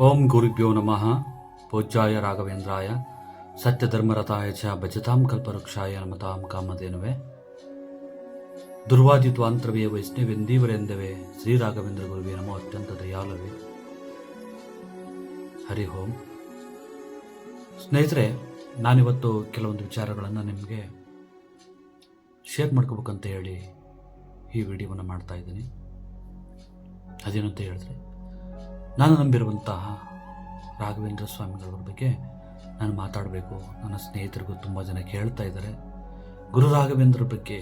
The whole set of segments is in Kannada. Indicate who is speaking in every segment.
Speaker 1: ಓಂ ಗುರುಭ್ಯೋ ನಮಃ. ಪೂಜ್ಯಾಯ ರಾಘವೇಂದ್ರಾಯ. ಸತ್ಯಧರ್ಮರತಾಯ ಚ ಭಜತಾಂ ಕಲ್ಪವೃಕ್ಷಾಯ ನಮತಾಂ ಕಾಮಧೇನುವೆ. ದುರ್ವಾದಿತ್ವಾಂತರವೇ ವೈಷ್ಣವೆಂದೀವರೆಂದವೇ ಶ್ರೀ ರಾಘವೇಂದ್ರ ಗುರುವೇ ನಮೋ ಅತ್ಯಂತ ದಯಾಲವೇ ಹರಿ ಓಂ. ಸ್ನೇಹಿತರೆ, ನಾನಿವತ್ತು ಕೆಲವೊಂದು ವಿಚಾರಗಳನ್ನು ನಿಮಗೆ ಶೇರ್ ಮಾಡ್ಕೋಬೇಕಂತ ಹೇಳಿ ಈ ವಿಡಿಯೋವನ್ನು ಮಾಡ್ತಾ ಇದ್ದೀನಿ. ಅದೇನಂತ ಹೇಳಿದ್ರೆ ನಾನು ನಂಬಿರುವಂತಹ ರಾಘವೇಂದ್ರ ಸ್ವಾಮಿಗಳವ್ರ ಬಗ್ಗೆ ನಾನು ಮಾತಾಡಬೇಕು. ನನ್ನ ಸ್ನೇಹಿತರಿಗೂ ತುಂಬ ಜನ ಕೇಳ್ತಾ ಇದ್ದಾರೆ. ಗುರು ರಾಘವೇಂದ್ರ ಬಗ್ಗೆ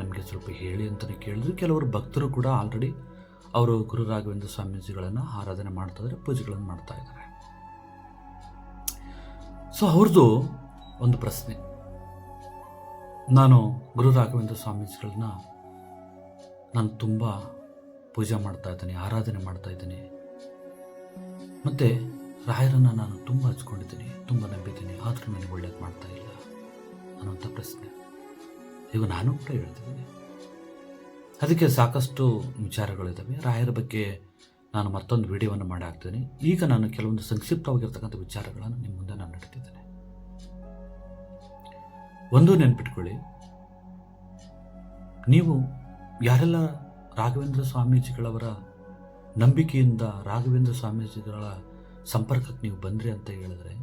Speaker 1: ನಮಗೆ ಸ್ವಲ್ಪ ಹೇಳಿ ಅಂತಲೇ ಕೇಳಿದ್ರು ಕೆಲವರು ಭಕ್ತರು ಕೂಡ ಆಲ್ರೆಡಿ ಅವರು ಗುರು ರಾಘವೇಂದ್ರ ಸ್ವಾಮೀಜಿಗಳನ್ನು ಆರಾಧನೆ ಮಾಡ್ತಾ ಇದ್ದಾರೆ, ಪೂಜೆಗಳನ್ನು ಮಾಡ್ತಾ ಇದ್ದಾರೆ. ಸೊ ಅವ್ರದ್ದು ಒಂದು ಪ್ರಶ್ನೆ. ನಾನು ಗುರು ರಾಘವೇಂದ್ರ ಸ್ವಾಮೀಜಿಗಳನ್ನ ನಾನು ತುಂಬ ಪೂಜೆ ಮಾಡ್ತಾ ಇದ್ದೀನಿ, ಆರಾಧನೆ ಮಾಡ್ತಾ ಇದ್ದೀನಿ. ಮತ್ತು ರಾಯರನ್ನು ನಾನು ತುಂಬ ಹಚ್ಕೊಂಡಿದ್ದೀನಿ, ತುಂಬ ನಂಬಿದ್ದೀನಿ. ಆದರೂ ನನಗೆ ಒಳ್ಳೇದು ಮಾಡ್ತಾ ಇಲ್ಲ ಅನ್ನೋಂಥ ಪ್ರಶ್ನೆ. ಈಗ ನಾನು ಕೂಡ ಹೇಳ್ತಿದ್ದೀನಿ. ಅದಕ್ಕೆ ಸಾಕಷ್ಟು ವಿಚಾರಗಳಿದ್ದಾವೆ ರಾಯರ ಬಗ್ಗೆ ನಾನು ಮತ್ತೊಂದು ವಿಡಿಯೋವನ್ನು ಮಾಡಿ ಹಾಕ್ತೀನಿ. ಈಗ ನಾನು ಕೆಲವೊಂದು ಸಂಕ್ಷಿಪ್ತವಾಗಿರ್ತಕ್ಕಂಥ ವಿಚಾರಗಳನ್ನು ನಿಮ್ಮ ಮುಂದೆ ನಾನು ನಡೀತಿದ್ದೇನೆ. ಒಂದು ನೆನ್ಪಿಟ್ಕೊಳ್ಳಿ. ನೀವು ಯಾರೆಲ್ಲ ರಾಘವೇಂದ್ರ ಸ್ವಾಮೀಜಿಗಳವರ ನಂಬಿಕೆಯಿಂದ ರಾಘವೇಂದ್ರ ಸ್ವಾಮೀಜಿಗಳ ಸಂಪರ್ಕಕ್ಕೆ ನೀವು ಬಂದ್ರಿ ಅಂತ ಹೇಳಿದ್ರೆ,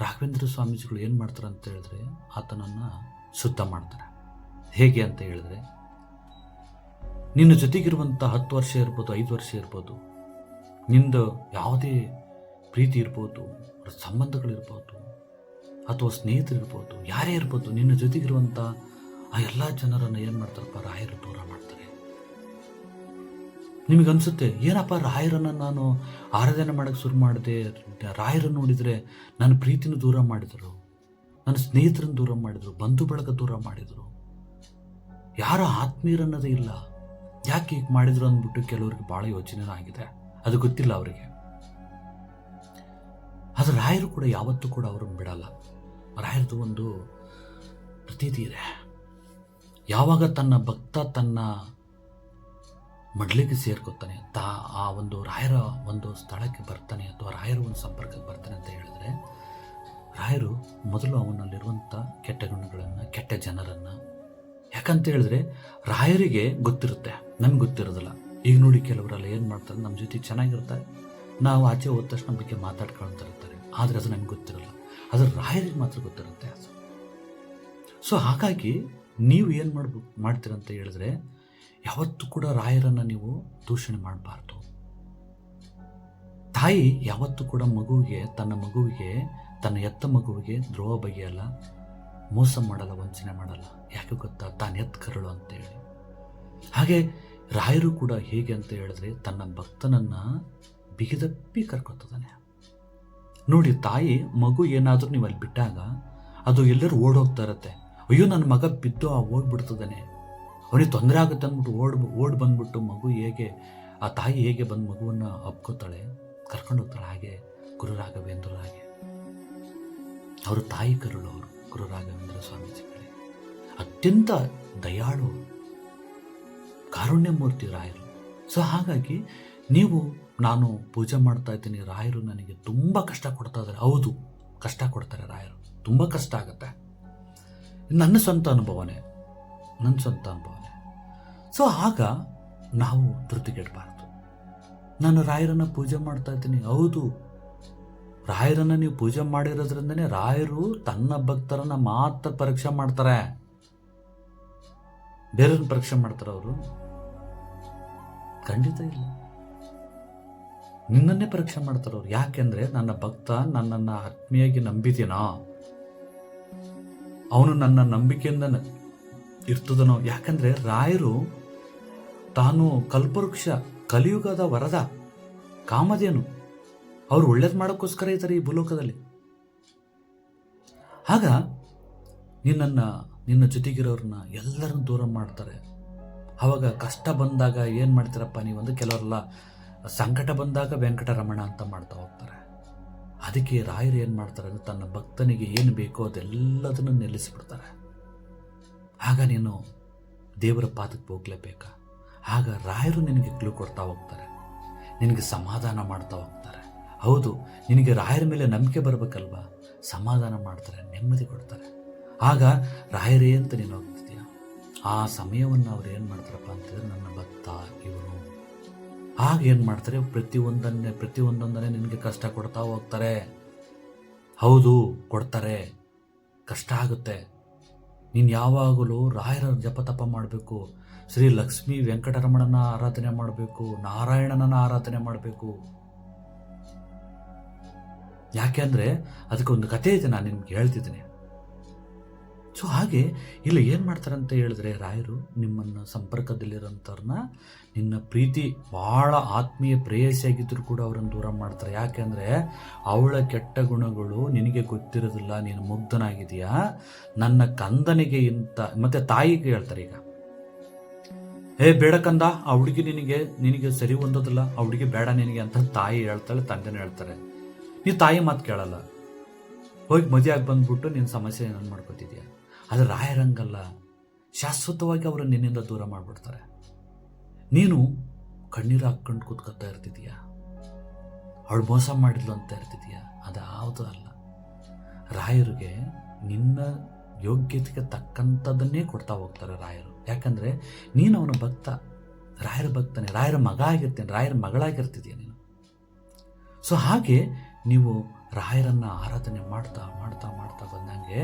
Speaker 1: ರಾಘವೇಂದ್ರ ಸ್ವಾಮೀಜಿಗಳು ಏನು ಮಾಡ್ತಾರೆ ಅಂತ ಹೇಳಿದ್ರೆ, ಆತನನ್ನು ಶುದ್ಧ ಮಾಡ್ತಾರೆ. ಹೇಗೆ ಅಂತ ಹೇಳಿದ್ರೆ, ನಿನ್ನ ಜೊತೆಗಿರುವಂಥ ಹತ್ತು ವರ್ಷ ಇರ್ಬೋದು, ಐದು ವರ್ಷ ಇರ್ಬೋದು, ನಿಂದು ಯಾವುದೇ ಪ್ರೀತಿ ಇರ್ಬೋದು ಸಂಬಂಧಗಳಿರ್ಬೋದು, ಅಥವಾ ಸ್ನೇಹಿತರಿರ್ಬೋದು, ಯಾರೇ ಇರ್ಬೋದು, ನಿನ್ನ ಜೊತೆಗಿರುವಂಥ ಆ ಎಲ್ಲ ಜನರನ್ನು ಏನು ಮಾಡ್ತಾರಪ್ಪ, ರಾಯರು ದೂರ ಮಾಡ್ತಾರೆ. ನಿಮಗನ್ಸುತ್ತೆ, ಏನಪ್ಪ ರಾಯರನ್ನು ನಾನು ಆರಾಧನೆ ಮಾಡೋಕ್ಕೆ ಶುರು ಮಾಡಿದೆ? ರಾಯರನ್ನು ನೋಡಿದರೆ ನನ್ನ ಪ್ರೀತಿನ ದೂರ ಮಾಡಿದರು, ನನ್ನ ಸ್ನೇಹಿತರನ್ನು ದೂರ ಮಾಡಿದರು, ಬಂಧು ಬಳಗ ದೂರ ಮಾಡಿದರು. ಯಾರ ಆತ್ಮೀಯರನ್ನೋದೇ ಇಲ್ಲ. ಯಾಕೆ ಹೀಗೆ ಮಾಡಿದ್ರು ಅಂದ್ಬಿಟ್ಟು ಕೆಲವರಿಗೆ ಭಾಳ ಯೋಚನೆ ಆಗಿದೆ. ಅದು ಗೊತ್ತಿಲ್ಲ ಅವರಿಗೆ. ಅದು ರಾಯರು ಕೂಡ ಯಾವತ್ತೂ ಕೂಡ ಅವ್ರನ್ನ ಬಿಡಲ್ಲ. ರಾಯರದು ಒಂದು ಪ್ರತೀತಿ ಇದೆ. ಯಾವಾಗ ತನ್ನ ಭಕ್ತ ತನ್ನ ಮಡ್ಲಿಗೆ ಸೇರ್ಕೊತಾನೆ ತಾ ಆ ಒಂದು ರಾಯರ ಒಂದು ಸ್ಥಳಕ್ಕೆ ಬರ್ತಾನೆ ಅಥವಾ ರಾಯರ ಒಂದು ಸಂಪರ್ಕಕ್ಕೆ ಬರ್ತಾನೆ ಅಂತ ಹೇಳಿದ್ರೆ, ರಾಯರು ಮೊದಲು ಅವನಲ್ಲಿರುವಂಥ ಕೆಟ್ಟ ಗುಣಗಳನ್ನು, ಕೆಟ್ಟ ಜನರನ್ನು, ಯಾಕಂತ ಹೇಳಿದ್ರೆ ರಾಯರಿಗೆ ಗೊತ್ತಿರುತ್ತೆ ನಮ್ಗೆ ಗೊತ್ತಿರೋದಿಲ್ಲ. ಈಗ ನೋಡಿ ಕೆಲವರೆಲ್ಲ ಏನು ಮಾಡ್ತಾರೆ ನಮ್ಮ ಜೊತೆ ಚೆನ್ನಾಗಿರ್ತಾರೆ, ನಾವು ಆಚೆ ಹೋದ ತಕ್ಷಣ ಬಗ್ಗೆ ಮಾತಾಡ್ಕೊಳ್ತಾ ಇರ್ತಾರೆ, ಆದರೆ ಅದು ನಮ್ಗೆ ಗೊತ್ತಿರಲ್ಲ. ಆದರೆ ರಾಯರಿಗೆ ಮಾತ್ರ ಗೊತ್ತಿರುತ್ತೆ. ಸೊ ಹಾಗಾಗಿ ನೀವು ಏನು ಮಾಡ್ಬೇಕು ಮಾಡ್ತೀರಂತ ಹೇಳಿದ್ರೆ ಯಾವತ್ತೂ ಕೂಡ ರಾಯರನ್ನು ನೀವು ದೂಷಣೆ ಮಾಡಬಾರ್ದು. ತಾಯಿ ಯಾವತ್ತೂ ಕೂಡ ಮಗುವಿಗೆ, ತನ್ನ ಮಗುವಿಗೆ, ತನ್ನ ಎತ್ತ ಮಗುವಿಗೆ ದ್ರೋಹ ಬಗೆಯಲ್ಲ, ಮೋಸ ಮಾಡಲ್ಲ, ವಂಚನೆ ಮಾಡಲ್ಲ. ಯಾಕೆ ಗೊತ್ತಾ? ತಾನು ಎತ್ತ ಕರಳು ಅಂತೇಳಿ. ಹಾಗೆ ರಾಯರು ಕೂಡ ಹೇಗೆ ಅಂತ ಹೇಳಿದ್ರೆ ತನ್ನ ಭಕ್ತನನ್ನು ಬಿಗಿದಪ್ಪಿ ಕರ್ಕೊತದಾನೆ. ನೋಡಿ, ತಾಯಿ, ಮಗು ಏನಾದರೂ ನೀವು ಅಲ್ಲಿ ಬಿಟ್ಟಾಗ ಅದು ಎಲ್ಲರೂ ಓಡೋಗ್ತಾ ಇರತ್ತೆ. ಅಯ್ಯೋ, ನನ್ನ ಮಗ ಬಿದ್ದು, ಆ ಓಡ್ಬಿಡ್ತದಾನೆ ಅವನಿಗೆ ತೊಂದರೆ ಆಗುತ್ತೆ ಅಂದ್ಬಿಟ್ಟು ಓಡ್ ಓಡ್ ಬಂದ್ಬಿಟ್ಟು ಮಗು ಹೇಗೆ, ಆ ತಾಯಿ ಹೇಗೆ ಬಂದು ಮಗುವನ್ನು ಅಪ್ಕೋತಾಳೆ ಕರ್ಕೊಂಡು ಹೋಗ್ತಾಳೆ ಹಾಗೆ ಗುರು ಹಾಗೆ ಅವರು ತಾಯಿ ಕರುಳು ಅವರು ಗುರು ರಾಘವೇಂದ್ರ ಸ್ವಾಮೀಜಿಗಳೇ. ಅತ್ಯಂತ ದಯಾಳು ಕಾರುಣ್ಯಮೂರ್ತಿ ರಾಯರು. ಸೊ ಹಾಗಾಗಿ ನೀವು, ನಾನು ಪೂಜೆ ಮಾಡ್ತಾ ಇದ್ದೀನಿ, ರಾಯರು ನನಗೆ ತುಂಬ ಕಷ್ಟ ಕೊಡ್ತಾ ಇದ್ದಾರೆ. ಹೌದು, ಕಷ್ಟ ಕೊಡ್ತಾರೆ ರಾಯರು. ತುಂಬ ಕಷ್ಟ ಆಗುತ್ತೆ. ನನ್ನ ಸ್ವಂತ ಅನುಭವನೇ. ನನ್ನ ಸ್ವಂತ ಅನುಭವ ಸೊ ಆಗ ನಾವು ಧೃತಿಗೆಡಬಾರ್ದು. ನಾನು ರಾಯರನ್ನು ಪೂಜೆ ಮಾಡ್ತಾ ಇದ್ದೀನಿ. ಹೌದು. ರಾಯರನ್ನು ನೀವು ಪೂಜೆ ಮಾಡಿರೋದ್ರಿಂದನೇ ರಾಯರು ತನ್ನ ಭಕ್ತರನ್ನ ಮಾತ್ರ ಪರೀಕ್ಷೆ ಮಾಡ್ತಾರೆ. ಬೇರೆಯವ್ರನ್ನ ಪರೀಕ್ಷೆ ಮಾಡ್ತಾರೆ ಅವರು? ಖಂಡಿತ ಇಲ್ಲ. ನಿನ್ನನ್ನೇ ಪರೀಕ್ಷೆ ಮಾಡ್ತಾರೆ ಅವ್ರು. ಯಾಕೆಂದ್ರೆ ನನ್ನ ಭಕ್ತ ನನ್ನನ್ನು ಆತ್ಮೀಯಾಗಿ ನಂಬಿದ್ದೀನೋ ಅವನು ನನ್ನ ನಂಬಿಕೆಯಿಂದ ಇರ್ತದನೋ? ಯಾಕಂದ್ರೆ ರಾಯರು ತಾನು ಕಲ್ಪವೃಕ್ಷ, ಕಲಿಯುಗದ ವರದ ಕಾಮಧೇನು. ಅವ್ರು ಒಳ್ಳೇದು ಮಾಡೋಕ್ಕೋಸ್ಕರ ಇದ್ದಾರೆ ಈ ಭೂಲೋಕದಲ್ಲಿ. ಆಗ ನಿನ್ನನ್ನು, ನಿನ್ನ ಜೊತೆಗಿರೋರನ್ನ ಎಲ್ಲರನ್ನು ದೂರ ಮಾಡ್ತಾರೆ. ಆವಾಗ ಕಷ್ಟ ಬಂದಾಗ ಏನು ಮಾಡ್ತೀರಪ್ಪ ನೀವು ಒಂದು ಕೆಲವರೆಲ್ಲ ಸಂಕಟ ಬಂದಾಗ ವೆಂಕಟರಮಣ ಅಂತ ಮಾಡ್ತಾ ಹೋಗ್ತಾರೆ. ಅದಕ್ಕೆ ರಾಯರು ಏನು ಮಾಡ್ತಾರೆ ಅಂದರೆ ತನ್ನ ಭಕ್ತನಿಗೆ ಏನು ಬೇಕೋ ಅದೆಲ್ಲದನ್ನು ನಿಲ್ಲಿಸಿಬಿಡ್ತಾರೆ. ಆಗ ನೀನು ದೇವರ ಪಾದಕ್ಕೆ ಹೋಗ್ಲೇಬೇಕಾ? ಆಗ ರಾಯರು ನಿನಗೆ ಕ್ಲೂ ಕೊಡ್ತಾ ಹೋಗ್ತಾರೆ. ನಿನಗೆ ಸಮಾಧಾನ ಮಾಡ್ತಾ ಹೋಗ್ತಾರೆ. ಹೌದು, ನಿನಗೆ ರಾಯರ ಮೇಲೆ ನಂಬಿಕೆ ಬರಬೇಕಲ್ವಾ? ಸಮಾಧಾನ ಮಾಡ್ತಾರೆ, ನೆಮ್ಮದಿ ಕೊಡ್ತಾರೆ. ಆಗ ರಾಯರೇ ಅಂತ ನೀನು ಹೋಗ್ತಿದ್ಯಾ ಆ ಸಮಯವನ್ನು ಅವ್ರು ಏನು ಮಾಡ್ತಾರಪ್ಪ ಅಂತಂದರೆ ನನ್ನ ಭಕ್ತ ಇವನು. ಆಗ ಏನು ಮಾಡ್ತಾರೆ? ಪ್ರತಿಯೊಂದನ್ನೇ, ಪ್ರತಿಯೊಂದೊಂದನ್ನೇ ನಿನಗೆ ಕಷ್ಟ ಕೊಡ್ತಾ ಹೋಗ್ತಾರೆ. ಹೌದು, ಕೊಡ್ತಾರೆ. ಕಷ್ಟ ಆಗುತ್ತೆ. ನೀನು ಯಾವಾಗಲೂ ರಾಯರ ಜಪತಪ ಮಾಡಬೇಕು. ಶ್ರೀ ಲಕ್ಷ್ಮೀ ವೆಂಕಟರಮಣನ ಆರಾಧನೆ ಮಾಡಬೇಕು. ನಾರಾಯಣನನ್ನ ಆರಾಧನೆ ಮಾಡಬೇಕು. ಯಾಕೆಂದ್ರೆ ಅದಕ್ಕೆ ಒಂದು ಕಥೆ ಇದೆ ನಾನು ನಿಮ್ಗೆ ಹೇಳ್ತಿದ್ದೀನಿ. ಸೊ ಹಾಗೆ ಇಲ್ಲಿ ಏನು ಮಾಡ್ತಾರೆ ಅಂತ ಹೇಳಿದ್ರೆ ರಾಯರು ನಿಮ್ಮನ್ನು ಸಂಪರ್ಕದಲ್ಲಿರೋಂಥವ್ರನ್ನ ನಿನ್ನ ಪ್ರೀತಿ ಭಾಳ ಆತ್ಮೀಯ ಪ್ರೇಯಸಿಯಾಗಿದ್ದರೂ ಕೂಡ ಅವರನ್ನು ದೂರ ಮಾಡ್ತಾರೆ. ಯಾಕೆಂದರೆ ಅವಳ ಕೆಟ್ಟ ಗುಣಗಳು ನಿನಗೆ ಗೊತ್ತಿರೋದಿಲ್ಲ, ನೀನು ಮುಗ್ಧನಾಗಿದೆಯಾ ನನ್ನ ಕಂದನಿಗೆ ಇಂಥ ಮತ್ತು ತಾಯಿಗೆ ಹೇಳ್ತಾರೆ ಈಗ. ಏ, ಬೇಡ ಕಂದ, ಆ ಹುಡುಗಿ ನಿನಗೆ ನಿನಗೆ ಸರಿ ಹೊಂದೋದಿಲ್ಲ, ಆ ಹುಡುಗಿ ಬೇಡ ನಿನಗೆ ಅಂತ ತಾಯಿ ಹೇಳ್ತಾಳೆ, ತಂದೆನೂ ಹೇಳ್ತಾರೆ. ನೀ ತಾಯಿ ಮಾತು ಕೇಳಲ್ಲ. ಹೋಗಿ ಮದುವೆ ಆಗಿ ಬಂದ್ಬಿಟ್ಟು ನಿನ್ನ ಸಮಸ್ಯೆ ನಾನು ಮಾಡ್ಕೋತಿದ್ಯಾ? ಆದರೆ ರಾಯರಂಗಲ್ಲ, ಶಾಶ್ವತವಾಗಿ ಅವರು ನಿನ್ನಿಂದ ದೂರ ಮಾಡಿಬಿಡ್ತಾರೆ. ನೀನು ಕಣ್ಣೀರು ಹಾಕ್ಕೊಂಡು ಕೂತ್ಕೊತಾ ಇರ್ತಿದೀಯ? ಅವಳು ಮೋಸ ಮಾಡಿದ್ಲು ಅಂತ ಇರ್ತಿದೀಯ? ಅದು ಯಾವುದು ಅಲ್ಲ. ರಾಯರಿಗೆ ನಿನ್ನ ಯೋಗ್ಯತೆಗೆ ತಕ್ಕಂಥದ್ದನ್ನೇ ಕೊಡ್ತಾ ಹೋಗ್ತಾರೆ ರಾಯರು. ಯಾಕಂದರೆ ನೀನು ಅವನ ಭಕ್ತ. ರಾಯರ ಭಕ್ತನೇ, ರಾಯರ ಮಗ ಆಗಿರ್ತೇನೆ, ರಾಯರ ಮಗಳಾಗಿರ್ತಿದೀಯ ನೀನು? ಸೊ ಹಾಗೆ ನೀವು ರಾಯರನ್ನು ಆರಾಧನೆ ಮಾಡ್ತಾ ಮಾಡ್ತಾ ಮಾಡ್ತಾ ಬಂದಂಗೆ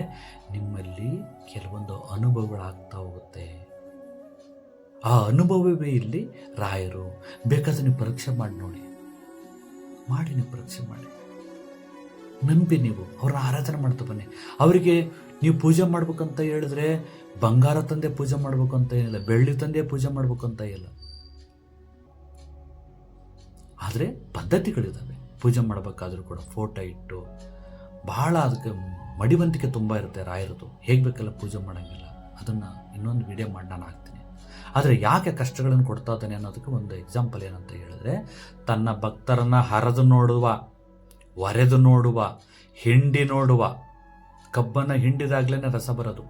Speaker 1: ನಿಮ್ಮಲ್ಲಿ ಕೆಲವೊಂದು ಅನುಭವಗಳಾಗ್ತಾ ಹೋಗುತ್ತೆ. ಆ ಅನುಭವವೇ ಇಲ್ಲಿ ರಾಯರು. ಬೇಕಾದ್ರೆ ನೀವು ಪರೀಕ್ಷೆ ಮಾಡಿ ನೋಡಿ. ಮಾಡಿ ನೀವು ಪರೀಕ್ಷೆ ಮಾಡಿ. ನಂಬಿ ನೀವು, ಅವ್ರನ್ನ ಆರಾಧನೆ ಮಾಡ್ತಾ ಬನ್ನಿ. ಅವರಿಗೆ ನೀವು ಪೂಜೆ ಮಾಡ್ಬೇಕಂತ ಹೇಳಿದ್ರೆ, ಬಂಗಾರ ತಂದೆ ಪೂಜೆ ಮಾಡ್ಬೇಕು ಅಂತ ಏನಿಲ್ಲ, ಬೆಳ್ಳಿ ತಂದೆ ಪೂಜೆ ಮಾಡ್ಬೇಕು ಅಂತ ಇಲ್ಲ. ಆದರೆ ಪದ್ಧತಿಗಳಿದ್ದಾವೆ ಪೂಜೆ ಮಾಡಬೇಕಾದ್ರೂ ಕೂಡ ಫೋಟೋ ಇಟ್ಟು ಬಹಳ ಅದಕ್ಕೆ ಮಡಿವಂತಿಕೆ ತುಂಬ ಇರುತ್ತೆ ರಾಯರದು ಹೇಗೆ ಬೇಕಲ್ಲ ಪೂಜೆ ಮಾಡೋಂಗಿಲ್ಲ. ಅದನ್ನು ಇನ್ನೊಂದು ವಿಡಿಯೋ ಮಾಡಿ ನಾನು ಹಾಕ್ತೀನಿ. ಆದರೆ ಯಾಕೆ ಕಷ್ಟಗಳನ್ನು ಕೊಡ್ತಾ ಇದ್ದಾನೆ ಅನ್ನೋದಕ್ಕೆ ಒಂದು ಎಕ್ಸಾಂಪಲ್ ಏನಂತ ಹೇಳಿದ್ರೆ, ತನ್ನ ಭಕ್ತರನ್ನು ಹರಿದು ನೋಡುವ, ಒರೆದು ನೋಡುವ, ಹಿಂಡಿ ನೋಡುವ, ಕಬ್ಬನ್ನು ಹಿಂಡಿದಾಗಲೇ ರಸ ಬರೋದು.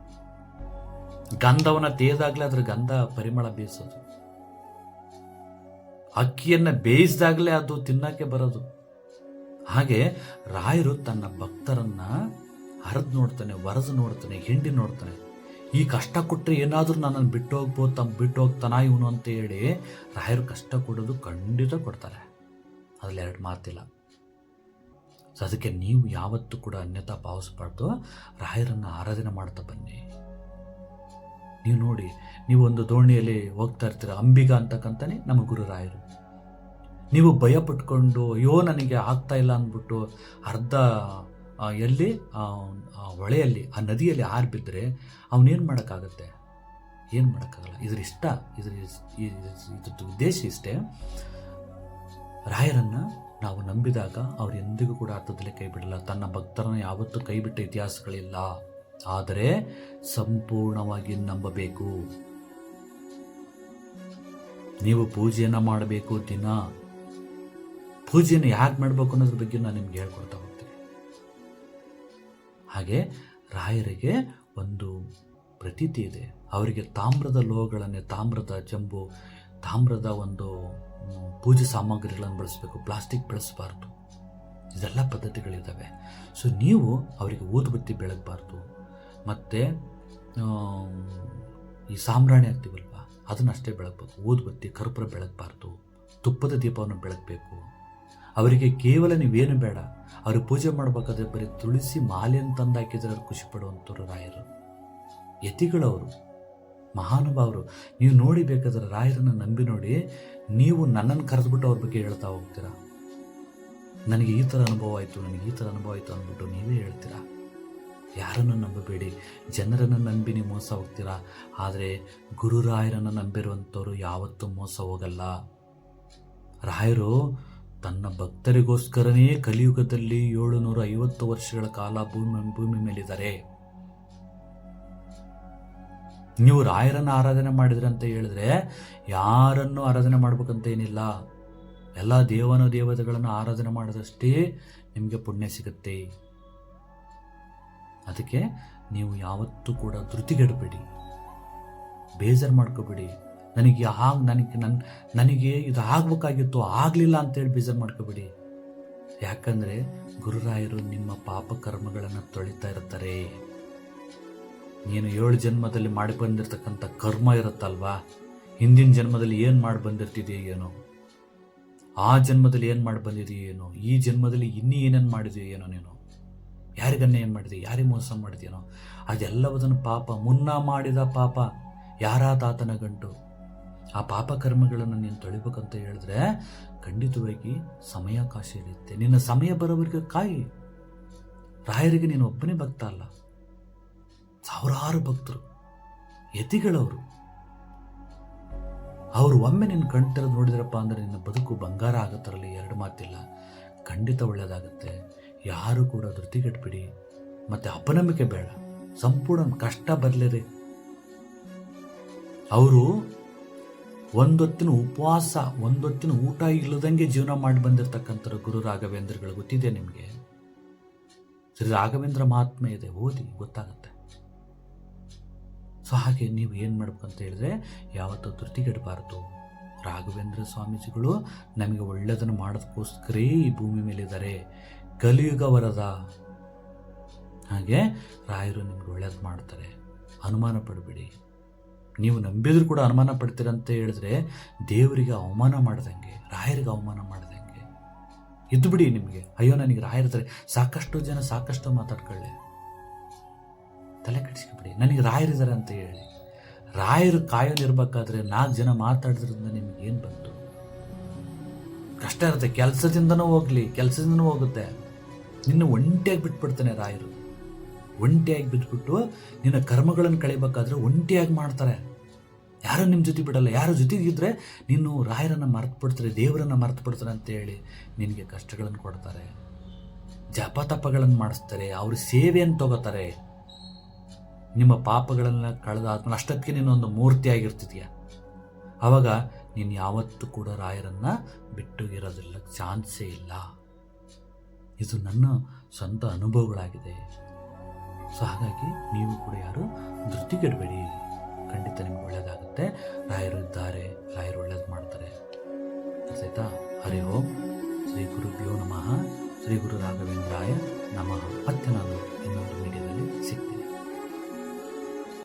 Speaker 1: ಗಂಧವನ್ನು ತೇದಾಗಲೇ ಅದರ ಗಂಧ ಪರಿಮಳ ಬೀಸೋದು ಅಕ್ಕಿಯನ್ನು ಬೇಯಿಸಿದಾಗಲೇ ಅದು ತಿನ್ನಕ್ಕೆ ಬರೋದು. ಹಾಗೆ ರಾಯರು ತನ್ನ ಭಕ್ತರನ್ನ ಹರಿದು ನೋಡ್ತಾನೆ, ವರದು ನೋಡ್ತಾನೆ, ಹಿಂಡಿ ನೋಡ್ತಾನೆ. ಈ ಕಷ್ಟ ಕೊಟ್ಟರೆ ಏನಾದರೂ ನನ್ನನ್ನು ಬಿಟ್ಟು ಹೋಗ್ಬೋದು ತಮ್ಮ ಬಿಟ್ಟು ಇವನು ಅಂತ ಹೇಳಿ ರಾಯರು ಕಷ್ಟ ಕೊಡೋದು ಖಂಡಿತ ಕೊಡ್ತಾರೆ. ಅದ್ರಲ್ಲಿ ಎರಡು ಮಾತಿಲ್ಲ. ಸೊ ಅದಕ್ಕೆ ನೀವು ಯಾವತ್ತೂ ಕೂಡ ಅನ್ಯತಾ ಭಾವಿಸ್ಬಾರ್ದು. ರಾಯರನ್ನು ಆರಾಧನೆ ಮಾಡ್ತಾ ಬನ್ನಿ. ನೀವು ನೋಡಿ, ನೀವು ಒಂದು ದೋಣಿಯಲ್ಲಿ ಹೋಗ್ತಾ ಇರ್ತೀರ, ಅಂಬಿಗ ಅಂತಕ್ಕಂತಾನೆ ನಮ್ಮ ಗುರು ರಾಯರು. ನೀವು ಭಯ ಪಟ್ಕೊಂಡು ಅಯ್ಯೋ, ನನಗೆ ಆಗ್ತಾ ಇಲ್ಲ ಅಂದ್ಬಿಟ್ಟು ಅರ್ಧ ಎಲ್ಲಿ ಹೊಳೆಯಲ್ಲಿ, ಆ ನದಿಯಲ್ಲಿ ಆರು ಬಿದ್ದರೆ ಅವನೇನು ಮಾಡೋಕ್ಕಾಗತ್ತೆ? ಏನು ಮಾಡೋಕ್ಕಾಗಲ್ಲ? ಇದ್ರ ಇಷ್ಟ, ಇದ್ರ ಇದ್ರದ್ದು ಉದ್ದೇಶ ಇಷ್ಟೇ. ರಾಯರನ್ನು ನಾವು ನಂಬಿದಾಗ ಅವ್ರು ಎಂದಿಗೂ ಕೂಡ ಅರ್ಥದಲ್ಲಿ ಕೈ ಬಿಡಲ್ಲ. ತನ್ನ ಭಕ್ತರನ್ನು ಯಾವತ್ತೂ ಕೈ ಬಿಟ್ಟ ಇತಿಹಾಸಗಳಿಲ್ಲ. ಆದರೆ ಸಂಪೂರ್ಣವಾಗಿ ನಂಬಬೇಕು. ನೀವು ಪೂಜೆಯನ್ನು ಮಾಡಬೇಕು ದಿನ. ಪೂಜೆಯನ್ನು ಯಾಕೆ ಮಾಡಬೇಕು ಅನ್ನೋದ್ರ ಬಗ್ಗೆ ನಾನು ನಿಮ್ಗೆ ಹೇಳ್ಕೊಡ್ತಾ ಹೋಗ್ತೀನಿ. ಹಾಗೆ ರಾಯರಿಗೆ ಒಂದು ಪ್ರತೀತಿ ಇದೆ. ಅವರಿಗೆ ತಾಮ್ರದ ಲೋಹಗಳನ್ನೇ, ತಾಮ್ರದ ಚೆಂಬು ತಾಮ್ರದ ಒಂದು ಪೂಜೆ ಸಾಮಗ್ರಿಗಳನ್ನು ಬಳಸಬೇಕು, ಪ್ಲಾಸ್ಟಿಕ್ ಬಳಸಬಾರ್ದು. ಇದೆಲ್ಲ ಪದ್ಧತಿಗಳಿದ್ದಾವೆ. ಸೊ, ನೀವು ಅವರಿಗೆ ಊದುಬತ್ತಿ ಬೆಳಗಬಾರ್ದು. ಮತ್ತು ಈ ಸಾಂಬ್ರಾಣಿ ಆಗ್ತೀವಲ್ವ ಅದನ್ನಷ್ಟೇ ಬೆಳಗಬೇಕು. ಊದುಬತ್ತಿ, ಕರ್ಪೂರ ಬೆಳಗಬಾರ್ದು. ತುಪ್ಪದ ದೀಪವನ್ನು ಬೆಳಗಬೇಕು. ಅವರಿಗೆ ಕೇವಲ ನೀವೇನು ಬೇಡ, ಅವರು ಪೂಜೆ ಮಾಡಬೇಕಾದ್ರೆ ಬರೀ ತುಳಸಿ ಮಾಲೆಯನ್ನು ತಂದಾಕಿದ್ರೆ ಅವರು ಅವ್ರು ಖುಷಿ ಪಡುವಂಥವ್ರು ರಾಯರು. ಯತಿಗಳವರು ಮಹಾನುಭಾವರು, ನೀವು ನೋಡಿ ಬೇಕಾದ್ರೆ ರಾಯರನ್ನು ನಂಬಿ ನೋಡಿ ನೀವು ನನ್ನನ್ನು ಕರೆದ್ಬಿಟ್ಟು ಅವ್ರ ಬಗ್ಗೆ ಹೇಳ್ತಾ ಹೋಗ್ತೀರಾ? ನನಗೆ ಈ ಥರ ಅನುಭವ ಆಯಿತು, ನನಗೆ ಈ ಥರ ಅನುಭವ ಆಯಿತು ಅಂದ್ಬಿಟ್ಟು ನೀವೇ ಹೇಳ್ತೀರಾ? ಯಾರನ್ನು ನಂಬಬೇಡಿ, ಜನರನ್ನು ನಂಬಿ ನೀವು ಮೋಸ ಹೋಗ್ತೀರಾ? ಆದರೆ ಗುರುರಾಯರನ್ನು ನಂಬಿರುವಂಥವ್ರು ಯಾವತ್ತೂ ಮೋಸ ಹೋಗಲ್ಲ. ರಾಯರು ತನ್ನ ಭಕ್ತರಿಗೋಸ್ಕರನೇ ಕಲಿಯುಗದಲ್ಲಿ ಏಳುನೂರ ಐವತ್ತು ವರ್ಷಗಳ ಕಾಲ ಭೂಮಿ ಭೂಮಿ ಮೇಲಿದ್ದಾರೆ. ನೀವು ರಾಯರನ್ನು ಆರಾಧನೆ ಮಾಡಿದ್ರೆ ಅಂತ ಹೇಳಿದ್ರೆ ಯಾರನ್ನು ಆರಾಧನೆ ಮಾಡ್ಬೇಕಂತ ಏನಿಲ್ಲ. ಎಲ್ಲ ದೇವನ ದೇವತೆಗಳನ್ನು ಆರಾಧನೆ ಮಾಡಿದಷ್ಟೇ ನಿಮಗೆ ಪುಣ್ಯ ಸಿಗುತ್ತೆ. ಅದಕ್ಕೆ ನೀವು ಯಾವತ್ತೂ ಕೂಡ ಧೃತಿಗೆಡಬೇಡಿ. ಬೇಜಾರು ಮಾಡ್ಕೋಬೇಡಿ. ನನಗೆ ಆಗ ನನಗೆ ನನ್ನ ನನಗೆ ಇದು ಆಗಬೇಕಾಗಿತ್ತು, ಆಗಲಿಲ್ಲ ಅಂತೇಳಿ ಬೇಜಾರು ಮಾಡ್ಕೋಬೇಡಿ. ಯಾಕಂದರೆ ಗುರುರಾಯರು ನಿಮ್ಮ ಪಾಪ ಕರ್ಮಗಳನ್ನು ತೊಳಿತಾ ಇರ್ತಾರೆ. ನೀನು ಏಳು ಜನ್ಮದಲ್ಲಿ ಮಾಡಿ ಬಂದಿರತಕ್ಕಂಥ ಕರ್ಮ ಇರುತ್ತಲ್ವಾ? ಹಿಂದಿನ ಜನ್ಮದಲ್ಲಿ ಏನು ಮಾಡಿ ಬಂದಿರ್ತಿದೆಯೋ ಏನೋ? ಆ ಜನ್ಮದಲ್ಲಿ ಏನು ಮಾಡಿ ಬಂದಿದೆಯೋ ಏನೋ? ಈ ಜನ್ಮದಲ್ಲಿ ಇನ್ನೂ ಏನೇನು ಮಾಡಿದೆಯೋ ಏನೋ ನೀನು? ಯಾರಿಗನ್ನ ಏನು ಮಾಡಿದೆ ಯಾರಿಗೆ ಮೋಸ ಮಾಡಿದೆಯೇನೋ ಅದೆಲ್ಲವುದನ್ನು ಪಾಪ, ಮುನ್ನ ಮಾಡಿದ ಪಾಪ ಯಾರಾದಾತನ ಗಂಟು? ಆ ಪಾಪ ಕರ್ಮಗಳನ್ನು ನೀನು ತೊಳಿಬೇಕಂತ ಹೇಳಿದ್ರೆ ಖಂಡಿತವಾಗಿ ಸಮಯಾಕಾಶ ಇರುತ್ತೆ. ನಿನ್ನ ಸಮಯ ಬರೋವರೆಗೆ ಕಾಯಿ. ರಾಯರಿಗೆ ನೀನು ಒಬ್ಬನೇ ಭಕ್ತ ಅಲ್ಲ. ಸಾವಿರಾರು ಭಕ್ತರು, ಯತಿಗಳವರು. ಅವರು ಒಮ್ಮೆ ನಿನ್ನ ಕಣ್ತಿರೋದು ನೋಡಿದ್ರಪ್ಪ ಅಂದ್ರೆ ನಿನ್ನ ಬದುಕು ಬಂಗಾರ ಆಗುತ್ತಾರಲ್ಲಿ ಎರಡು ಮಾತಿಲ್ಲ. ಖಂಡಿತ ಒಳ್ಳೆಯದಾಗುತ್ತೆ. ಯಾರು ಕೂಡ ಧೃತಿಗೆಟ್ಬಿಡಿ. ಮತ್ತೆ ಅಪನಂಬಿಕೆ ಬೇಡ. ಸಂಪೂರ್ಣ ಕಷ್ಟ ಬರಲಿರಿ ಅವರು ಒಂದೊತ್ತಿನ ಉಪವಾಸ, ಒಂದೊತ್ತಿನ ಊಟ ಇಲ್ಲದಂಗೆ ಜೀವನ ಮಾಡಿ ಬಂದಿರತಕ್ಕಂಥ ಗುರು ರಾಘವೇಂದ್ರಗಳು ಗೊತ್ತಿದೆ ನಿಮಗೆ? ಶ್ರೀ ರಾಘವೇಂದ್ರ ಮಹಾತ್ಮೆ ಇದೆ ಓದಿ, ಗೊತ್ತಾಗುತ್ತೆ. ಸೊ ಹಾಗೆ ನೀವು ಏನು ಮಾಡ್ಬೇಕಂತ ಹೇಳಿದ್ರೆ, ಯಾವತ್ತೂ ಧೃತಿಗೆಡಬಾರ್ದು ರಾಘವೇಂದ್ರ ಸ್ವಾಮೀಜಿಗಳು ನಮಗೆ ಒಳ್ಳೆಯದನ್ನು ಮಾಡೋದಕ್ಕೋಸ್ಕರೇ ಈ ಭೂಮಿ ಮೇಲಿದ್ದಾರೆ. ಕಲಿಯುಗ ವರದ ಹಾಗೆ ರಾಯರು ನಿಮ್ಗೆ ಒಳ್ಳೇದು ಮಾಡ್ತಾರೆ. ಅನುಮಾನ ಪಡಬೇಡಿ. ನೀವು ನಂಬಿದ್ರು ಕೂಡ ಅನುಮಾನ ಪಡ್ತೀರಂತ ಹೇಳಿದ್ರೆ ದೇವರಿಗೆ ಅವಮಾನ ಮಾಡ್ದಂಗೆ, ರಾಯರಿಗೆ ಅವಮಾನ ಮಾಡ್ದಂಗೆ. ಇದ್ದು ಬಿಡಿ ನಿಮಗೆ. ಅಯ್ಯೋ, ನನಗೆ ರಾಯರಿದ್ದಾರೆ ಸಾಕಷ್ಟು ಜನ ಸಾಕಷ್ಟು ಮಾತಾಡ್ಕೊಳ್ಳಿ. ತಲೆ ಕೆಡಿಸ್ಕೊಬಿಡಿ. ನನಗೆ ರಾಯರಿದ್ದಾರೆ ಅಂತ ಹೇಳಿ. ರಾಯರು ಕಾಯೋದಿರ್ಬೇಕಾದ್ರೆ ನಾಲ್ಕು ಜನ ಮಾತಾಡಿದ್ರಿಂದ ನಿಮ್ಗೆ ಏನು ಬಂತು? ಕಷ್ಟ ಇರುತ್ತೆ. ಕೆಲಸದಿಂದನೂ ಹೋಗ್ಲಿ, ಕೆಲಸದಿಂದನೂ ಹೋಗುತ್ತೆ. ನಿನ್ನ ಒಂಟಿಯಾಗಿ ಬಿಟ್ಬಿಡ್ತಾನೆ ರಾಯರು. ಒಂಟಿಯಾಗಿ ಬಿದ್ದುಬಿಟ್ಟು ನಿನ್ನ ಕರ್ಮಗಳನ್ನು ಕಳಿಬೇಕಾದ್ರೆ ಒಂಟಿಯಾಗಿ ಮಾಡ್ತಾರೆ. ಯಾರು ನಿಮ್ಮ ಜೊತೆ ಬಿಡಲ್ಲ. ಯಾರು ಜೊತೆಗಿದ್ರೆ ನೀನು ರಾಯರನ್ನು ಮರ್ತು ಬಿಡ್ತಾರೆ ದೇವರನ್ನು ಮರ್ತು ಬಿಡ್ತಾರೆ ಅಂತ ಹೇಳಿ ನಿನಗೆ ಕಷ್ಟಗಳನ್ನು ಕೊಡ್ತಾರೆ. ಜಪ ತಪಗಳನ್ನು ಮಾಡಿಸ್ತಾರೆ. ಅವ್ರ ಸೇವೆಯನ್ನು ತಗೋತಾರೆ. ನಿಮ್ಮ ಪಾಪಗಳನ್ನು ಕಳೆದಾದ್ಮೇಲೆ ಅಷ್ಟಕ್ಕೆ ನೀನೊಂದು ಮೂರ್ತಿ ಆಗಿರ್ತಿದ್ಯಾ ಆವಾಗ ನೀನು ಯಾವತ್ತೂ ಕೂಡ ರಾಯರನ್ನು ಬಿಟ್ಟು ಇರೋದಿಲ್ಲ. ಚಾನ್ಸೇ ಇಲ್ಲ. ಇದು ನನ್ನ ಸ್ವಂತ ಅನುಭವಗಳಾಗಿದೆ. ಸೊ ಹಾಗಾಗಿ ನೀವು ಕೂಡ ಯಾರು ಧೃತಿಗೆಡಬೇಡಿ ಖಂಡಿತ ನಿಮ್ಗೆ ಒಳ್ಳೇದಾಗುತ್ತೆ. ರಾಯರು ಇದ್ದಾರೆ. ರಾಯರು ಒಳ್ಳೇದು ಮಾಡ್ತಾರೆ. ಆಯ್ತಾ? ಹರಿ ಓಂ. ಶ್ರೀ ಗುರುಭ್ಯೋ ನಮಃ. ಶ್ರೀ ಗುರು ರಾಘವೇಂದ್ರಾಯ ನಮಃ. ಮತ್ತೆ ನಾನು ಇನ್ನೊಂದು ವಿಡಿಯೋದಲ್ಲಿ ಸಿಗ್ತೀನಿ.